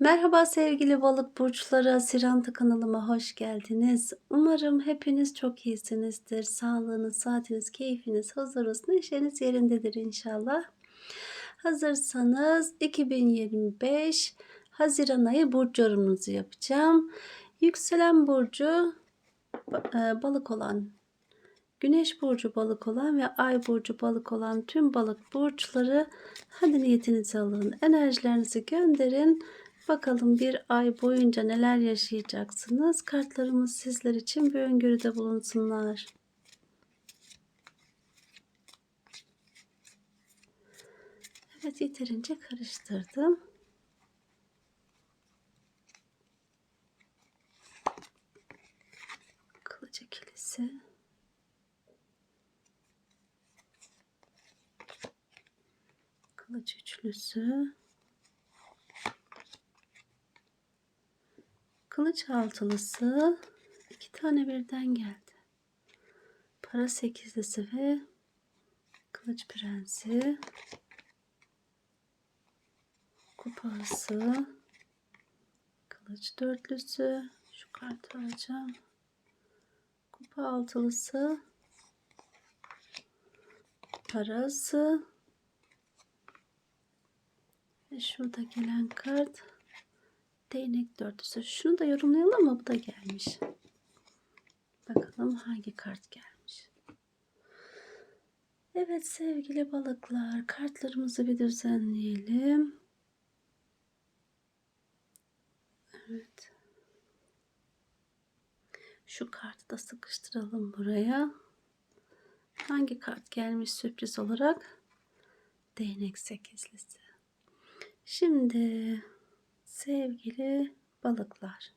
Merhaba sevgili balık burçları, Siranta kanalıma hoş geldiniz. Umarım hepiniz çok iyisinizdir. Sağlığınız, saatiniz, keyfiniz, huzurunuz, neşeniz yerindedir inşallah. Hazırsanız 2025 Haziran ayı burcu yorumunuzu yapacağım. Yükselen burcu e, balık olan, güneş burcu balık olan ve ay burcu balık olan tüm balık burçları hadi niyetinizi alın, enerjilerinizi gönderin. Bakalım bir ay boyunca neler yaşayacaksınız? Kartlarımız sizler için bir öngörüde bulunsunlar. Evet yeterince karıştırdım. Kılıç ikilisi. Kılıç üçlüsü. Kılıç altılısı iki tane birden geldi. Para sekizlisi ve kılıç prensi. Kupası. Kılıç dörtlüsü. Şu kartı alacağım. Kupa altılısı. Parası. Ve şurada gelen kart. Değnek dörtlüsü. Şunu da yorumlayalım mı? Bu da gelmiş. Bakalım hangi kart gelmiş. Evet sevgili balıklar. Kartlarımızı bir düzenleyelim. Evet. Şu kartı da sıkıştıralım buraya. Hangi kart gelmiş sürpriz olarak? Değnek sekizlisi. Şimdi sevgili balıklar.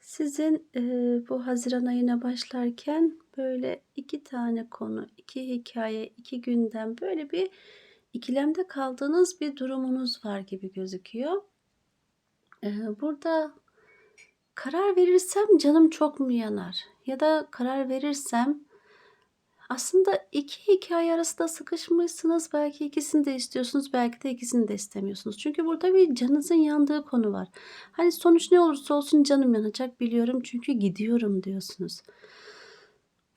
Sizin e, bu Haziran ayına başlarken böyle iki tane konu, iki hikaye, iki gündem böyle bir ikilemde kaldığınız bir durumunuz var gibi gözüküyor. E, burada karar verirsem canım çok mu yanar? Ya da karar verirsem aslında iki hikaye arasında sıkışmışsınız. Belki ikisini de istiyorsunuz, belki de ikisini de istemiyorsunuz. Çünkü burada bir canınızın yandığı konu var. Hani sonuç ne olursa olsun canım yanacak biliyorum çünkü gidiyorum diyorsunuz.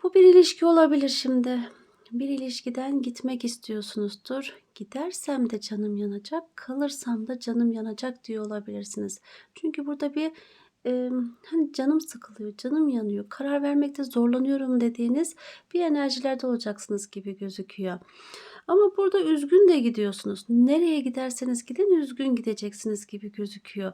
Bu bir ilişki olabilir şimdi. Bir ilişkiden gitmek istiyorsunuzdur. Gidersem de canım yanacak, kalırsam da canım yanacak diyor olabilirsiniz. Çünkü burada bir e, hani canım sıkılıyor, canım yanıyor, karar vermekte zorlanıyorum dediğiniz bir enerjilerde olacaksınız gibi gözüküyor. Ama burada üzgün de gidiyorsunuz. Nereye giderseniz gidin üzgün gideceksiniz gibi gözüküyor.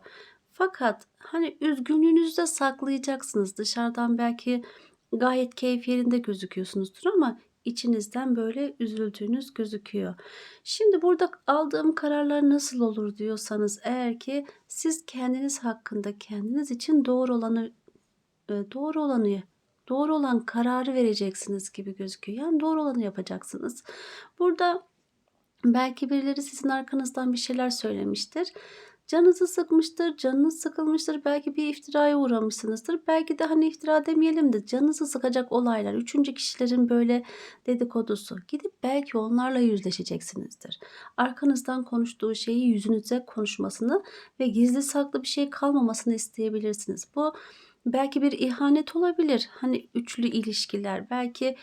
Fakat hani üzgünlüğünüzü de saklayacaksınız. Dışarıdan belki gayet keyif yerinde gözüküyorsunuzdur ama içinizden böyle üzüldüğünüz gözüküyor. Şimdi burada aldığım kararlar nasıl olur diyorsanız eğer ki siz kendiniz hakkında kendiniz için doğru olanı e, doğru olanı doğru olan kararı vereceksiniz gibi gözüküyor. Yani doğru olanı yapacaksınız. Burada belki birileri sizin arkanızdan bir şeyler söylemiştir. Canınızı sıkmıştır, canınız sıkılmıştır, belki bir iftiraya uğramışsınızdır. Belki de hani iftira demeyelim de canınızı sıkacak olaylar, üçüncü kişilerin böyle dedikodusu. Gidip belki onlarla yüzleşeceksinizdir. Arkanızdan konuştuğu şeyi yüzünüze konuşmasını ve gizli saklı bir şey kalmamasını isteyebilirsiniz. Bu belki bir ihanet olabilir. Hani üçlü ilişkiler, belki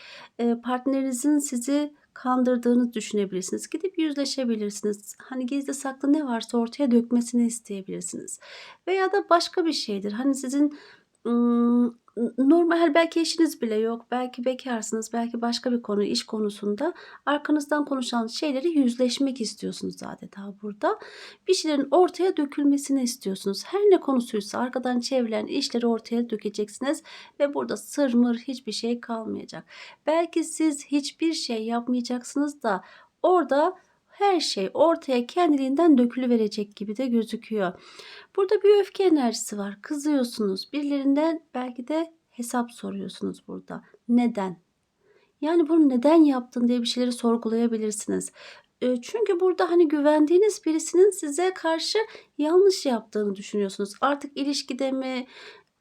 partnerinizin sizi kandırdığını düşünebilirsiniz. Gidip yüzleşebilirsiniz. Hani gizli saklı ne varsa ortaya dökmesini isteyebilirsiniz. Veya da başka bir şeydir. Hani sizin ım, normal belki eşiniz bile yok. Belki bekarsınız. Belki başka bir konu, iş konusunda arkanızdan konuşan şeyleri yüzleşmek istiyorsunuz adeta burada. Bir şeylerin ortaya dökülmesini istiyorsunuz. Her ne konusuysa arkadan çevrilen işleri ortaya dökeceksiniz ve burada sır mır hiçbir şey kalmayacak. Belki siz hiçbir şey yapmayacaksınız da orada her şey ortaya kendiliğinden dökülüverecek gibi de gözüküyor. Burada bir öfke enerjisi var. Kızıyorsunuz. Birilerinden belki de hesap soruyorsunuz burada. Neden? Yani bunu neden yaptın diye bir şeyleri sorgulayabilirsiniz. E, Çünkü burada hani güvendiğiniz birisinin size karşı yanlış yaptığını düşünüyorsunuz. Artık ilişkide mi,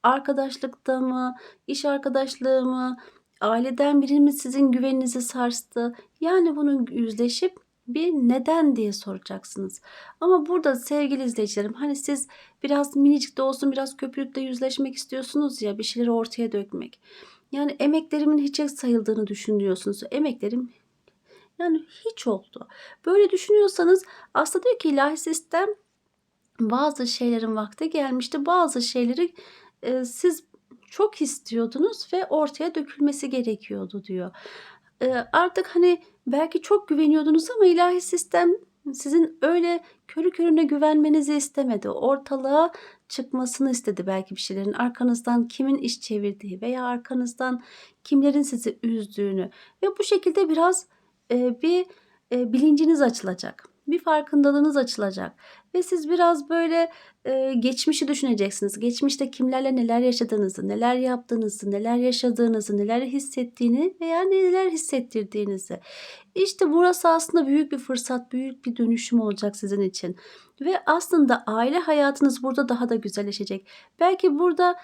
arkadaşlıkta mı, iş arkadaşlığı mı, aileden biri mi sizin güveninizi sarstı? Yani bunu yüzleşip Bir neden diye soracaksınız. Ama burada sevgili izleyicilerim hani siz biraz minicik de olsun biraz köpürükle yüzleşmek istiyorsunuz ya bir şeyleri ortaya dökmek. Yani emeklerimin hiçe sayıldığını düşünüyorsunuz. Emeklerim yani hiç oldu. Böyle düşünüyorsanız aslında diyor ki ilahi sistem bazı şeylerin vakti gelmişti. Bazı şeyleri e, siz çok istiyordunuz ve ortaya dökülmesi gerekiyordu diyor. E, artık hani belki çok güveniyordunuz ama ilahi sistem sizin öyle körü körüne güvenmenizi istemedi. Ortalığa çıkmasını istedi belki bir şeylerin. Arkanızdan kimin iş çevirdiği veya arkanızdan kimlerin sizi üzdüğünü ve bu şekilde biraz e, bir e, bilinciniz açılacak. Bir farkındalığınız açılacak ve siz biraz böyle e, geçmişi düşüneceksiniz. Geçmişte kimlerle neler yaşadığınızı, neler yaptığınızı, neler yaşadığınızı, neler hissettiğini veya neler hissettirdiğinizi. İşte burası aslında büyük bir fırsat, büyük bir dönüşüm olacak sizin için. Ve aslında aile hayatınız burada daha da güzelleşecek. Belki burada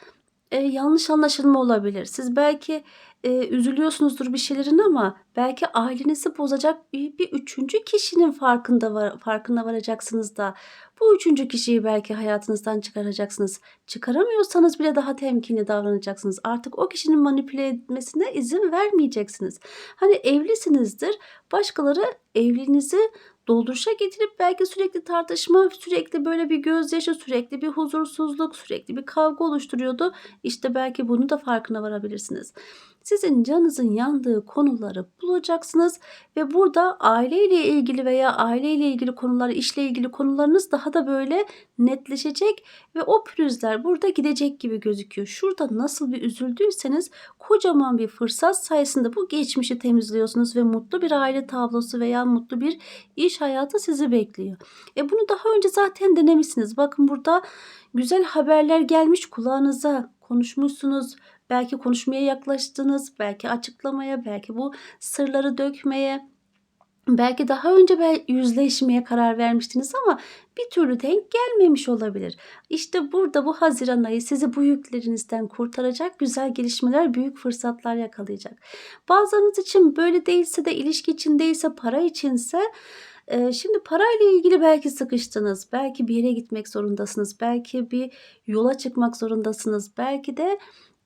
e, yanlış anlaşılma olabilir. Siz belki e, üzülüyorsunuzdur bir şeylerin ama belki ailenizi bozacak bir, bir üçüncü kişinin farkında var, farkına varacaksınız da bu üçüncü kişiyi belki hayatınızdan çıkaracaksınız. Çıkaramıyorsanız bile daha temkinli davranacaksınız. Artık o kişinin manipüle etmesine izin vermeyeceksiniz. Hani evlisinizdir. Başkaları evliliğinizi dolduruşa getirip belki sürekli tartışma, sürekli böyle bir gözyaşı, sürekli bir huzursuzluk, sürekli bir kavga oluşturuyordu. İşte belki bunu da farkına varabilirsiniz. Sizin canınızın yandığı konuları bulacaksınız ve burada aileyle ilgili veya aileyle ilgili konular, işle ilgili konularınız daha da böyle netleşecek ve o pürüzler burada gidecek gibi gözüküyor. Şurada nasıl bir üzüldüyseniz kocaman bir fırsat sayesinde bu geçmişi temizliyorsunuz ve mutlu bir aile tablosu veya mutlu bir iş hayatı sizi bekliyor. E bunu daha önce zaten denemişsiniz. Bakın burada güzel haberler gelmiş kulağınıza konuşmuşsunuz Belki konuşmaya yaklaştınız, belki açıklamaya, belki bu sırları dökmeye, belki daha önce yüzleşmeye karar vermiştiniz ama bir türlü denk gelmemiş olabilir. İşte burada bu Haziran ayı sizi bu yüklerinizden kurtaracak, güzel gelişmeler, büyük fırsatlar yakalayacak. Bazılarınız için böyle değilse de ilişki için değilse para içinse Şimdi parayla ilgili belki sıkıştınız, belki bir yere gitmek zorundasınız, belki bir yola çıkmak zorundasınız, belki de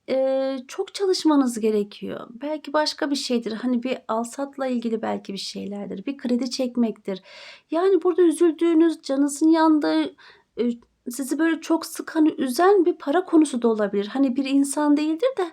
Eee, çok çalışmanız gerekiyor. Belki başka bir şeydir. Hani bir alsatla ilgili belki bir şeylerdir. Bir kredi çekmektir. Yani burada üzüldüğünüz, canınızın yandığı, eee, sizi böyle çok sıkan, üzen bir para konusu da olabilir. Hani bir insan değildir de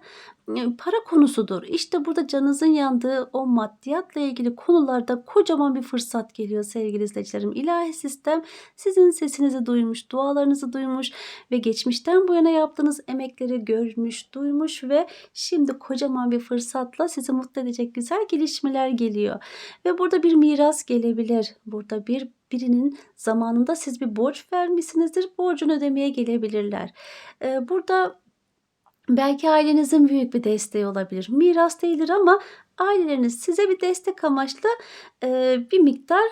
para konusudur. İşte burada canınızın yandığı o maddiyatla ilgili konularda kocaman bir fırsat geliyor sevgili izleyicilerim. İlahi sistem sizin sesinizi duymuş, dualarınızı duymuş ve geçmişten bu yana yaptığınız emekleri görmüş, duymuş ve şimdi kocaman bir fırsatla sizi mutlu edecek güzel gelişmeler geliyor. Ve burada bir miras gelebilir. Burada bir birinin zamanında siz bir borç vermişsinizdir. Borcunu ödemeye gelebilirler. Burada Belki ailenizin büyük bir desteği olabilir. Miras değildir ama aileleriniz size bir destek amaçlı bir miktar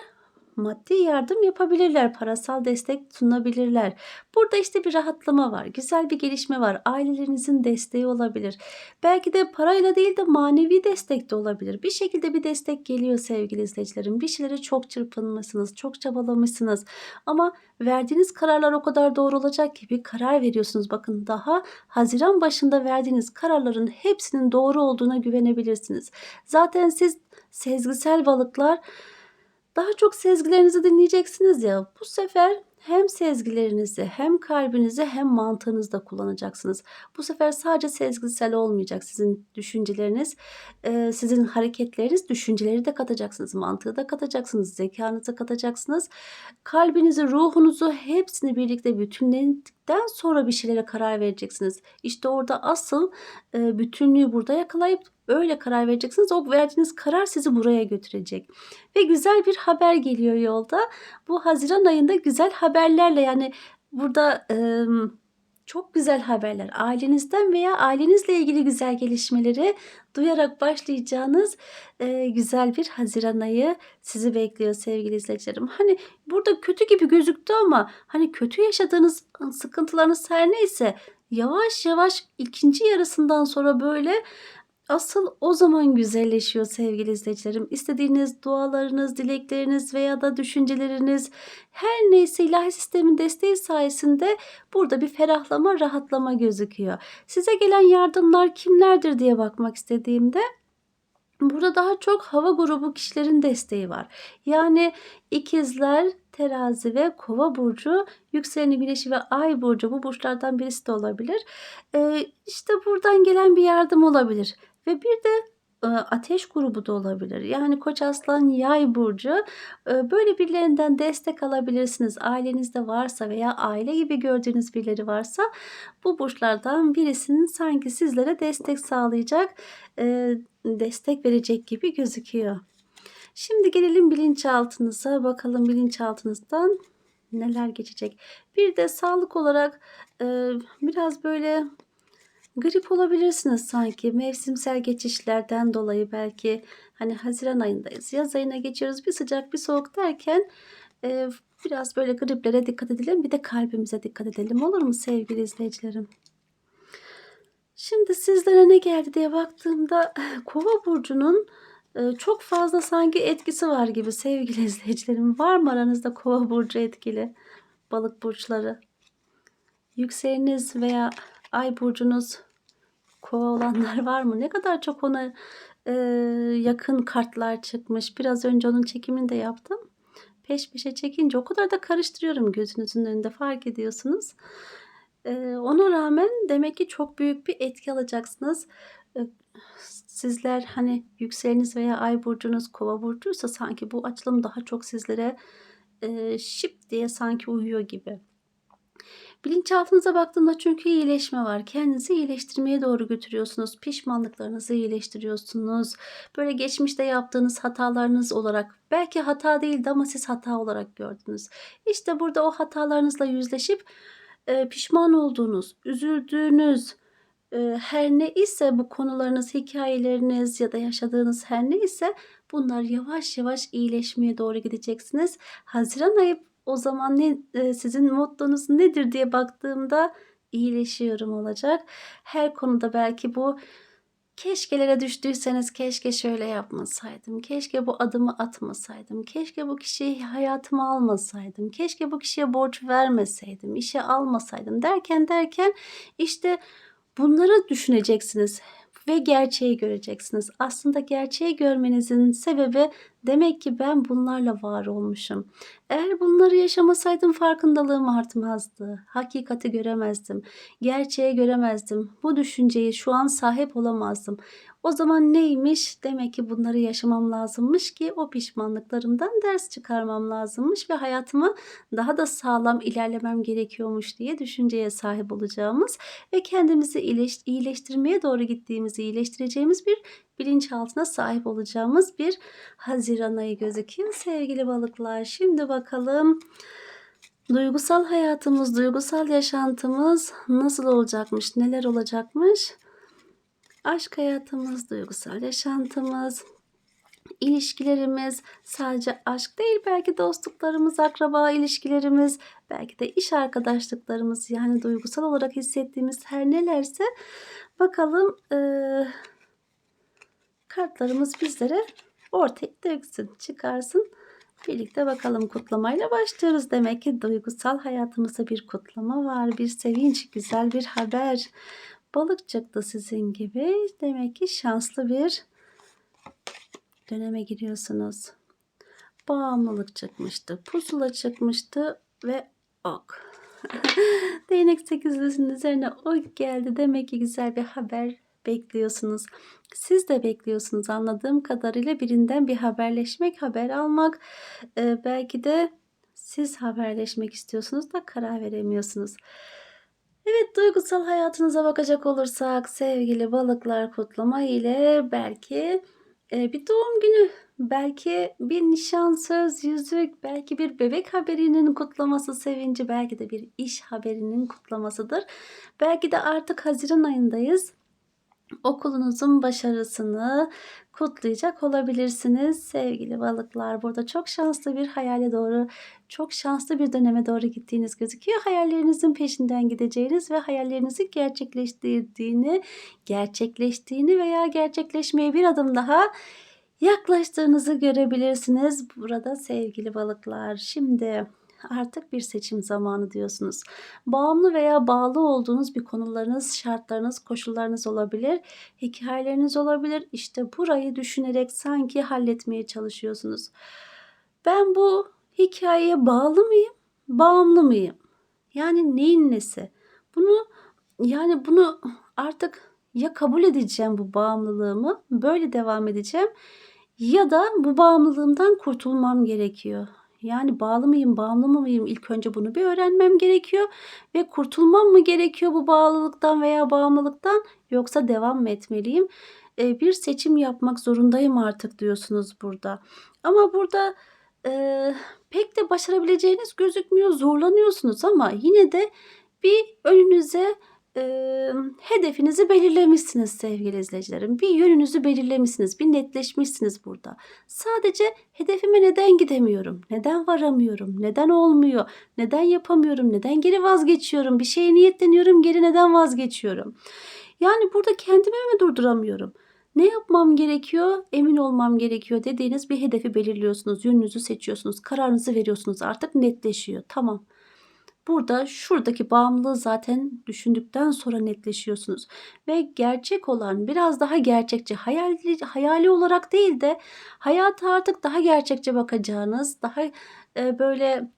maddi yardım yapabilirler, parasal destek sunabilirler. Burada işte bir rahatlama var, güzel bir gelişme var. Ailelerinizin desteği olabilir. Belki de parayla değil de manevi destek de olabilir. Bir şekilde bir destek geliyor sevgili izleyicilerim. Bir şeylere çok çırpınmışsınız, çok çabalamışsınız. Ama verdiğiniz kararlar o kadar doğru olacak ki bir karar veriyorsunuz. Bakın daha Haziran başında verdiğiniz kararların hepsinin doğru olduğuna güvenebilirsiniz. Zaten siz sezgisel balıklar daha çok sezgilerinizi dinleyeceksiniz ya. Bu sefer hem sezgilerinizi hem kalbinizi hem mantığınızı da kullanacaksınız. Bu sefer sadece sezgisel olmayacak sizin düşünceleriniz, sizin hareketleriniz, düşünceleri de katacaksınız, mantığı da katacaksınız, zekanızı katacaksınız. Kalbinizi, ruhunuzu hepsini birlikte bütünledikten sonra bir şeylere karar vereceksiniz. İşte orada asıl bütünlüğü burada yakalayıp öyle karar vereceksiniz. O verdiğiniz karar sizi buraya götürecek. Ve güzel bir haber geliyor yolda. Bu Haziran ayında güzel haberlerle yani burada e, çok güzel haberler ailenizden veya ailenizle ilgili güzel gelişmeleri duyarak başlayacağınız e, güzel bir Haziran ayı sizi bekliyor sevgili izleyicilerim. Hani burada kötü gibi gözüktü ama hani kötü yaşadığınız sıkıntılarınız her neyse yavaş yavaş ikinci yarısından sonra böyle asıl o zaman güzelleşiyor sevgili izleyicilerim. İstediğiniz dualarınız, dilekleriniz veya da düşünceleriniz her neyse ilahi sistemin desteği sayesinde burada bir ferahlama, rahatlama gözüküyor. Size gelen yardımlar kimlerdir diye bakmak istediğimde Burada daha çok hava grubu kişilerin desteği var. Yani ikizler, terazi ve kova burcu, yükseleni güneşi ve ay burcu bu burçlardan birisi de olabilir. Ee, işte buradan gelen bir yardım olabilir. Ve bir de e, ateş grubu da olabilir. Yani koç aslan yay burcu e, böyle birilerinden destek alabilirsiniz. Ailenizde varsa veya aile gibi gördüğünüz birileri varsa bu burçlardan birisinin sanki sizlere destek sağlayacak, e, destek verecek gibi gözüküyor. Şimdi gelelim bilinçaltınıza. Bakalım bilinçaltınızdan neler geçecek. Bir de sağlık olarak biraz böyle Grip olabilirsiniz sanki. Mevsimsel geçişlerden dolayı belki hani Haziran ayındayız. Yaz ayına geçiyoruz. Bir sıcak bir soğuk derken e, biraz böyle griplere dikkat edelim. Bir de kalbimize dikkat edelim. Olur mu sevgili izleyicilerim? Şimdi sizlere ne geldi diye baktığımda Kova burcunun e, çok fazla sanki etkisi var gibi sevgili izleyicilerim. Var mı aranızda Kova burcu etkili balık burçları? Yükseleniz veya ay burcunuz kova olanlar var mı? Ne kadar çok ona e, yakın kartlar çıkmış. Biraz önce onun çekimini de yaptım. Peş peşe çekince o kadar da karıştırıyorum gözünüzün önünde fark ediyorsunuz. E, ona rağmen demek ki çok büyük bir etki alacaksınız. E, sizler hani yükseleniz veya ay burcunuz kova burcuysa sanki bu açılım daha çok sizlere e, şip diye sanki uyuyor gibi. Bilinçaltınıza baktığımda çünkü iyileşme var. Kendinizi iyileştirmeye doğru götürüyorsunuz. Pişmanlıklarınızı iyileştiriyorsunuz. Böyle geçmişte yaptığınız hatalarınız olarak belki hata değildi ama siz hata olarak gördünüz. İşte burada o hatalarınızla yüzleşip e, pişman olduğunuz, üzüldüğünüz, e, her ne ise bu konularınız, hikayeleriniz ya da yaşadığınız her ne ise bunlar yavaş yavaş iyileşmeye doğru gideceksiniz. Haziran ayı o zaman ne, e, sizin mottonuz nedir diye baktığımda iyileşiyorum olacak. Her konuda belki bu keşkelere düştüyseniz keşke şöyle yapmasaydım. Keşke bu adımı atmasaydım. Keşke bu kişiyi hayatıma almasaydım. Keşke bu kişiye borç vermeseydim. işe almasaydım derken derken işte bunları düşüneceksiniz ve gerçeği göreceksiniz. Aslında gerçeği görmenizin sebebi demek ki ben bunlarla var olmuşum. Eğer bunları yaşamasaydım farkındalığım artmazdı. Hakikati göremezdim. Gerçeği göremezdim. Bu düşünceyi şu an sahip olamazdım. O zaman neymiş? Demek ki bunları yaşamam lazımmış ki o pişmanlıklarımdan ders çıkarmam lazımmış ve hayatımı daha da sağlam ilerlemem gerekiyormuş diye düşünceye sahip olacağımız ve kendimizi iyileştirmeye doğru gittiğimizi iyileştireceğimiz bir bilinçaltına sahip olacağımız bir Haziran ayı gözüküyor sevgili balıklar. Şimdi bakalım duygusal hayatımız, duygusal yaşantımız nasıl olacakmış, neler olacakmış? Aşk hayatımız, duygusal yaşantımız, ilişkilerimiz sadece aşk değil belki dostluklarımız, akraba ilişkilerimiz, belki de iş arkadaşlıklarımız yani duygusal olarak hissettiğimiz her nelerse bakalım e, kartlarımız bizlere ortaya döksün, çıkarsın. Birlikte bakalım kutlamayla başlıyoruz. Demek ki duygusal hayatımızda bir kutlama var, bir sevinç, güzel bir haber. Balık çıktı sizin gibi. Demek ki şanslı bir döneme giriyorsunuz. Bağımlılık çıkmıştı, pusula çıkmıştı ve ok. Değnek sekizlisinin üzerine ok geldi. Demek ki güzel bir haber bekliyorsunuz. Siz de bekliyorsunuz anladığım kadarıyla birinden bir haberleşmek, haber almak. Ee, belki de siz haberleşmek istiyorsunuz da karar veremiyorsunuz. Evet duygusal hayatınıza bakacak olursak sevgili balıklar kutlama ile belki e, bir doğum günü, belki bir nişan söz, yüzük, belki bir bebek haberinin kutlaması sevinci, belki de bir iş haberinin kutlamasıdır. Belki de artık Haziran ayındayız okulunuzun başarısını kutlayacak olabilirsiniz sevgili balıklar. Burada çok şanslı bir hayale doğru, çok şanslı bir döneme doğru gittiğiniz gözüküyor. Hayallerinizin peşinden gideceğiniz ve hayallerinizi gerçekleştirdiğini, gerçekleştiğini veya gerçekleşmeye bir adım daha yaklaştığınızı görebilirsiniz burada sevgili balıklar. Şimdi artık bir seçim zamanı diyorsunuz. Bağımlı veya bağlı olduğunuz bir konularınız, şartlarınız, koşullarınız olabilir. Hikayeleriniz olabilir. İşte burayı düşünerek sanki halletmeye çalışıyorsunuz. Ben bu hikayeye bağlı mıyım? Bağımlı mıyım? Yani neyin nesi? Bunu yani bunu artık ya kabul edeceğim bu bağımlılığımı, böyle devam edeceğim ya da bu bağımlılığımdan kurtulmam gerekiyor. Yani bağlı mıyım, bağımlı mı mıyım? İlk önce bunu bir öğrenmem gerekiyor ve kurtulmam mı gerekiyor bu bağlılıktan veya bağımlılıktan yoksa devam mı etmeliyim? Ee, bir seçim yapmak zorundayım artık diyorsunuz burada. Ama burada e, pek de başarabileceğiniz gözükmüyor. Zorlanıyorsunuz ama yine de bir önünüze Eee, hedefinizi belirlemişsiniz sevgili izleyicilerim. Bir yönünüzü belirlemişsiniz, bir netleşmişsiniz burada. Sadece hedefime neden gidemiyorum? Neden varamıyorum? Neden olmuyor? Neden yapamıyorum? Neden geri vazgeçiyorum? Bir şeye niyetleniyorum, geri neden vazgeçiyorum? Yani burada kendimi mi durduramıyorum? Ne yapmam gerekiyor? Emin olmam gerekiyor dediğiniz bir hedefi belirliyorsunuz. Yönünüzü seçiyorsunuz. Kararınızı veriyorsunuz. Artık netleşiyor. Tamam. Burada şuradaki bağımlılığı zaten düşündükten sonra netleşiyorsunuz. Ve gerçek olan biraz daha gerçekçi, hayali, hayali olarak değil de hayata artık daha gerçekçi bakacağınız, daha e, böyle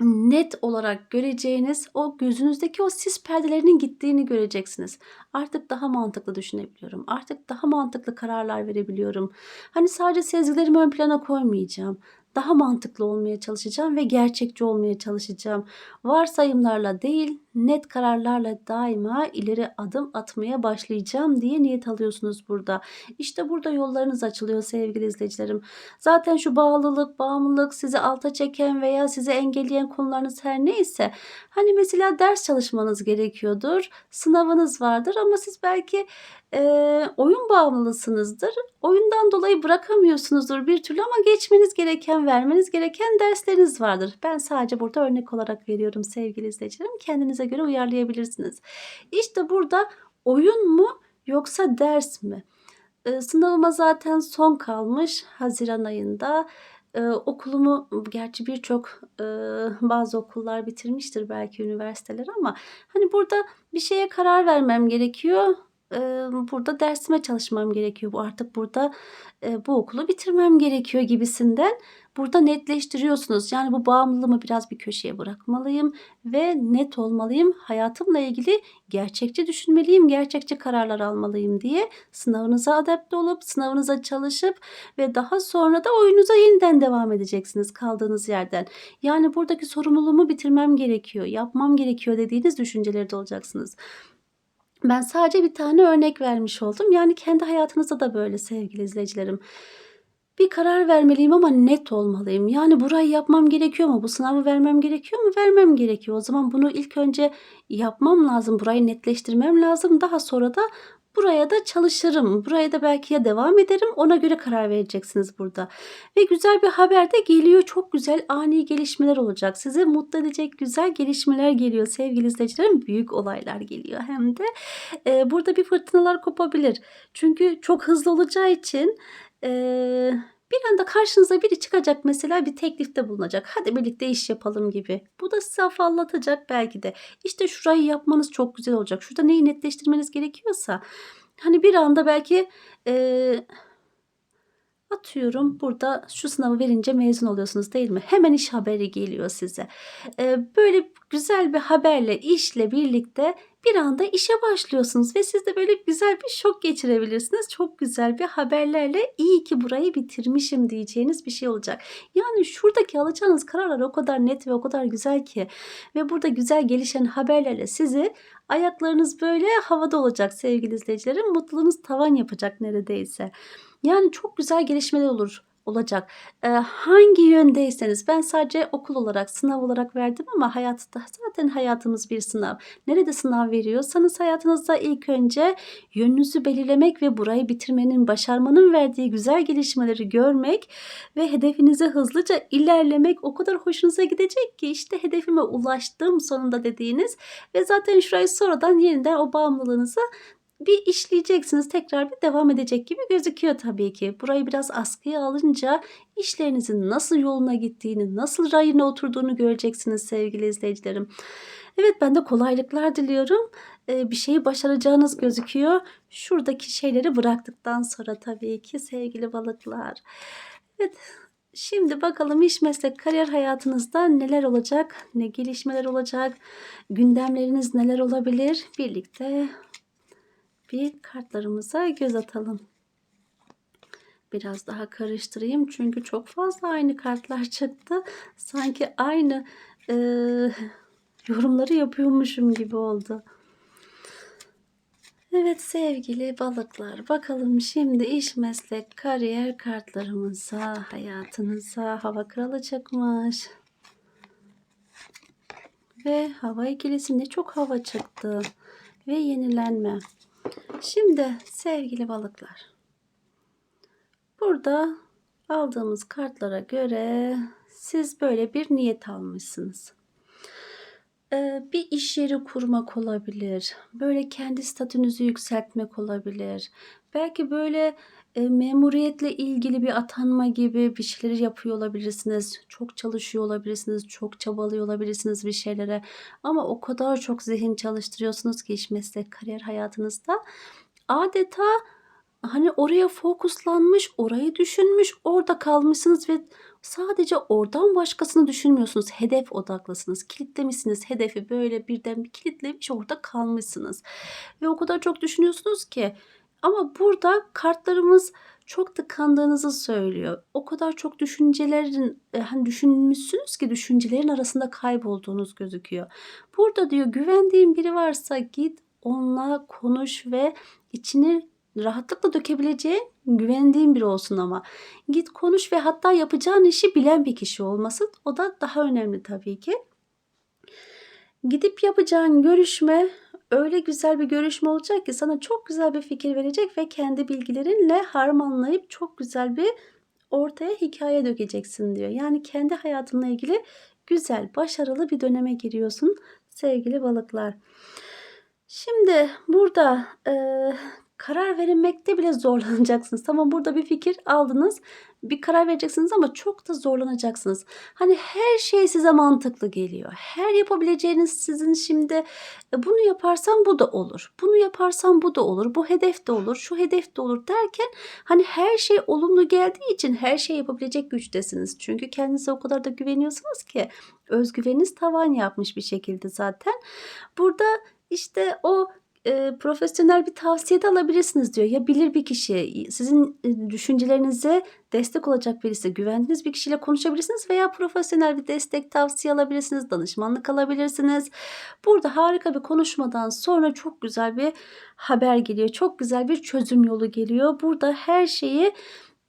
net olarak göreceğiniz o gözünüzdeki o sis perdelerinin gittiğini göreceksiniz. Artık daha mantıklı düşünebiliyorum. Artık daha mantıklı kararlar verebiliyorum. Hani sadece sezgilerimi ön plana koymayacağım daha mantıklı olmaya çalışacağım ve gerçekçi olmaya çalışacağım. Varsayımlarla değil, net kararlarla daima ileri adım atmaya başlayacağım diye niyet alıyorsunuz burada. İşte burada yollarınız açılıyor sevgili izleyicilerim. Zaten şu bağlılık, bağımlılık sizi alta çeken veya sizi engelleyen konularınız her neyse hani mesela ders çalışmanız gerekiyordur, sınavınız vardır ama siz belki e, oyun bağımlısınızdır. Oyundan dolayı bırakamıyorsunuzdur bir türlü ama geçmeniz gereken, vermeniz gereken dersleriniz vardır. Ben sadece burada örnek olarak veriyorum sevgili izleyicilerim. Kendinize göre uyarlayabilirsiniz. İşte burada oyun mu yoksa ders mi? E, sınavıma zaten son kalmış Haziran ayında. Ee, okulumu gerçi birçok e, bazı okullar bitirmiştir belki üniversiteler ama hani burada bir şeye karar vermem gerekiyor burada dersime çalışmam gerekiyor. Bu artık burada bu okulu bitirmem gerekiyor gibisinden burada netleştiriyorsunuz. Yani bu bağımlılığımı biraz bir köşeye bırakmalıyım ve net olmalıyım. Hayatımla ilgili gerçekçi düşünmeliyim, gerçekçi kararlar almalıyım diye sınavınıza adapte olup sınavınıza çalışıp ve daha sonra da oyunuza yeniden devam edeceksiniz kaldığınız yerden. Yani buradaki sorumluluğumu bitirmem gerekiyor, yapmam gerekiyor dediğiniz düşüncelerde olacaksınız. Ben sadece bir tane örnek vermiş oldum. Yani kendi hayatınızda da böyle sevgili izleyicilerim. Bir karar vermeliyim ama net olmalıyım. Yani burayı yapmam gerekiyor mu? Bu sınavı vermem gerekiyor mu? Vermem gerekiyor. O zaman bunu ilk önce yapmam lazım. Burayı netleştirmem lazım. Daha sonra da Buraya da çalışırım. Buraya da belki ya devam ederim. Ona göre karar vereceksiniz burada. Ve güzel bir haber de geliyor. Çok güzel ani gelişmeler olacak. Sizi mutlu edecek güzel gelişmeler geliyor sevgili izleyicilerim. Büyük olaylar geliyor hem de. Ee, burada bir fırtınalar kopabilir. Çünkü çok hızlı olacağı için... Ee, bir anda karşınıza biri çıkacak mesela bir teklifte bulunacak. Hadi birlikte iş yapalım gibi. Bu da sizi afallatacak belki de. İşte şurayı yapmanız çok güzel olacak. Şurada neyi netleştirmeniz gerekiyorsa. Hani bir anda belki e, atıyorum burada şu sınavı verince mezun oluyorsunuz değil mi? Hemen iş haberi geliyor size. E, böyle güzel bir haberle işle birlikte bir anda işe başlıyorsunuz ve siz de böyle güzel bir şok geçirebilirsiniz. Çok güzel bir haberlerle iyi ki burayı bitirmişim diyeceğiniz bir şey olacak. Yani şuradaki alacağınız kararlar o kadar net ve o kadar güzel ki ve burada güzel gelişen haberlerle sizi ayaklarınız böyle havada olacak sevgili izleyicilerim. Mutluluğunuz tavan yapacak neredeyse. Yani çok güzel gelişmeler olur olacak. Eee, hangi yöndeyseniz ben sadece okul olarak, sınav olarak verdim ama hayatta zaten hayatımız bir sınav. Nerede sınav veriyorsanız hayatınızda ilk önce yönünüzü belirlemek ve burayı bitirmenin, başarmanın verdiği güzel gelişmeleri görmek ve hedefinize hızlıca ilerlemek o kadar hoşunuza gidecek ki işte hedefime ulaştım sonunda dediğiniz ve zaten şurayı sonradan yeniden o bağımlılığınızı bir işleyeceksiniz. Tekrar bir devam edecek gibi gözüküyor tabii ki. Burayı biraz askıya alınca işlerinizin nasıl yoluna gittiğini, nasıl rayına oturduğunu göreceksiniz sevgili izleyicilerim. Evet ben de kolaylıklar diliyorum. Eee, bir şeyi başaracağınız gözüküyor. Şuradaki şeyleri bıraktıktan sonra tabii ki sevgili balıklar. Evet. Şimdi bakalım iş, meslek, kariyer hayatınızda neler olacak? Ne gelişmeler olacak? Gündemleriniz neler olabilir? Birlikte bir kartlarımıza göz atalım. Biraz daha karıştırayım çünkü çok fazla aynı kartlar çıktı. Sanki aynı eee, yorumları yapıyormuşum gibi oldu. Evet sevgili balıklar bakalım şimdi iş, meslek, kariyer kartlarımıza, hayatınıza hava kralı çıkmış. Ve hava ikilisi ne çok hava çıktı. Ve yenilenme. Şimdi sevgili balıklar. Burada aldığımız kartlara göre siz böyle bir niyet almışsınız. Eee, bir iş yeri kurmak olabilir. Böyle kendi statünüzü yükseltmek olabilir. Belki böyle, memuriyetle ilgili bir atanma gibi bir şeyleri yapıyor olabilirsiniz. Çok çalışıyor olabilirsiniz. Çok çabalıyor olabilirsiniz bir şeylere. Ama o kadar çok zihin çalıştırıyorsunuz ki iş, meslek, kariyer hayatınızda. Adeta hani oraya fokuslanmış, orayı düşünmüş, orada kalmışsınız ve sadece oradan başkasını düşünmüyorsunuz. Hedef odaklısınız. Kilitlemişsiniz hedefi böyle birden bir kilitlemiş orada kalmışsınız. Ve o kadar çok düşünüyorsunuz ki ama burada kartlarımız çok tıkandığınızı söylüyor. O kadar çok düşüncelerin e, hani düşünmüşsünüz ki düşüncelerin arasında kaybolduğunuz gözüküyor. Burada diyor güvendiğin biri varsa git onunla konuş ve içini rahatlıkla dökebileceğin, güvendiğin biri olsun ama. Git konuş ve hatta yapacağın işi bilen bir kişi olmasın. O da daha önemli tabii ki. Gidip yapacağın görüşme öyle güzel bir görüşme olacak ki sana çok güzel bir fikir verecek ve kendi bilgilerinle harmanlayıp çok güzel bir ortaya hikaye dökeceksin diyor. Yani kendi hayatınla ilgili güzel, başarılı bir döneme giriyorsun sevgili balıklar. Şimdi burada eee, karar verilmekte bile zorlanacaksınız. Tamam burada bir fikir aldınız. Bir karar vereceksiniz ama çok da zorlanacaksınız. Hani her şey size mantıklı geliyor. Her yapabileceğiniz sizin şimdi e, bunu yaparsam bu da olur. Bunu yaparsam bu da olur. Bu hedef de olur. Şu hedef de olur derken hani her şey olumlu geldiği için her şey yapabilecek güçtesiniz. Çünkü kendinize o kadar da güveniyorsunuz ki özgüveniniz tavan yapmış bir şekilde zaten. Burada işte o eee, profesyonel bir tavsiye de alabilirsiniz diyor. Ya bilir bir kişi, sizin e, düşüncelerinize destek olacak birisi, güvendiğiniz bir kişiyle konuşabilirsiniz veya profesyonel bir destek tavsiye alabilirsiniz, danışmanlık alabilirsiniz. Burada harika bir konuşmadan sonra çok güzel bir haber geliyor. Çok güzel bir çözüm yolu geliyor. Burada her şeyi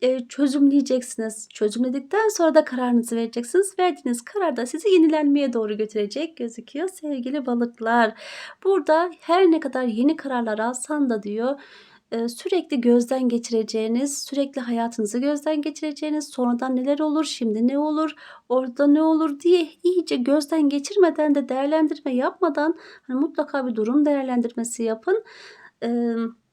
eee, çözümleyeceksiniz. Çözümledikten sonra da kararınızı vereceksiniz. Verdiğiniz karar da sizi yenilenmeye doğru götürecek gözüküyor sevgili balıklar. Burada her ne kadar yeni kararlar alsan da diyor eee, sürekli gözden geçireceğiniz, sürekli hayatınızı gözden geçireceğiniz, sonradan neler olur, şimdi ne olur, orada ne olur diye iyice gözden geçirmeden de değerlendirme yapmadan hani mutlaka bir durum değerlendirmesi yapın. Emm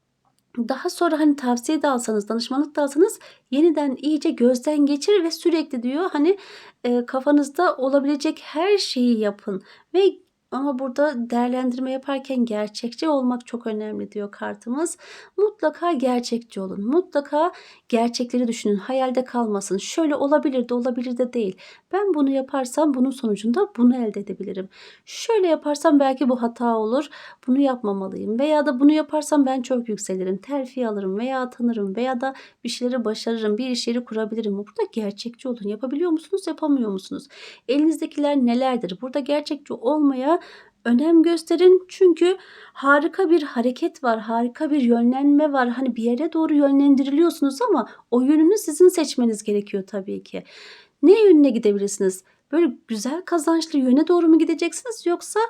daha sonra, hani, tavsiye de alsanız, danışmanlık da alsanız yeniden iyice gözden geçir ve sürekli diyor, hani, eee, kafanızda olabilecek her şeyi yapın ve ama burada değerlendirme yaparken gerçekçi olmak çok önemli diyor kartımız. Mutlaka gerçekçi olun. Mutlaka gerçekleri düşünün. Hayalde kalmasın. Şöyle olabilir de olabilir de değil. Ben bunu yaparsam bunun sonucunda bunu elde edebilirim. Şöyle yaparsam belki bu hata olur. Bunu yapmamalıyım veya da bunu yaparsam ben çok yükselirim. Terfi alırım veya atanırım veya da bir şeyleri başarırım. Bir iş yeri kurabilirim. Burada gerçekçi olun. Yapabiliyor musunuz, yapamıyor musunuz? Elinizdekiler nelerdir? Burada gerçekçi olmaya önem gösterin. Çünkü harika bir hareket var, harika bir yönlenme var. Hani bir yere doğru yönlendiriliyorsunuz ama o yönünü sizin seçmeniz gerekiyor tabii ki. Ne yönüne gidebilirsiniz? Böyle güzel kazançlı yöne doğru mu gideceksiniz yoksa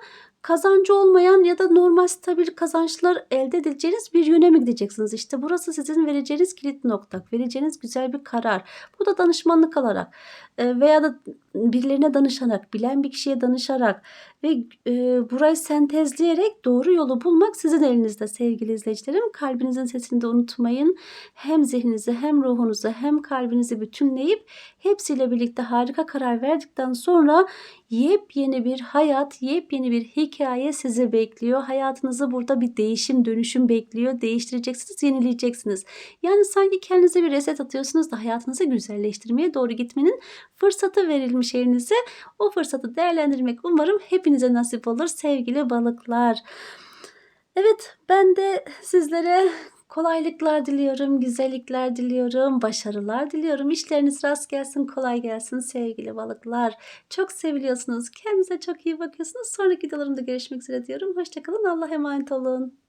kazancı olmayan ya da normal stabil kazançlar elde edeceğiniz bir yöne mi gideceksiniz? İşte burası sizin vereceğiniz kilit nokta, vereceğiniz güzel bir karar. Bu da danışmanlık alarak e, veya da birilerine danışarak, bilen bir kişiye danışarak ve e, burayı sentezleyerek doğru yolu bulmak sizin elinizde sevgili izleyicilerim. Kalbinizin sesini de unutmayın. Hem zihninizi hem ruhunuzu hem kalbinizi bütünleyip hepsiyle birlikte harika karar verdikten sonra yepyeni bir hayat, yepyeni bir hikaye sizi bekliyor. Hayatınızı burada bir değişim, dönüşüm bekliyor. Değiştireceksiniz, yenileyeceksiniz. Yani sanki kendinize bir reset atıyorsunuz da hayatınızı güzelleştirmeye doğru gitmenin fırsatı verilmiş elinize. O fırsatı değerlendirmek umarım hepinize nasip olur sevgili balıklar. Evet ben de sizlere kolaylıklar diliyorum, güzellikler diliyorum, başarılar diliyorum. İşleriniz rast gelsin, kolay gelsin sevgili balıklar. Çok seviliyorsunuz. Kendinize çok iyi bakıyorsunuz. Sonraki videolarımda görüşmek üzere diyorum. Hoşçakalın. Allah'a emanet olun.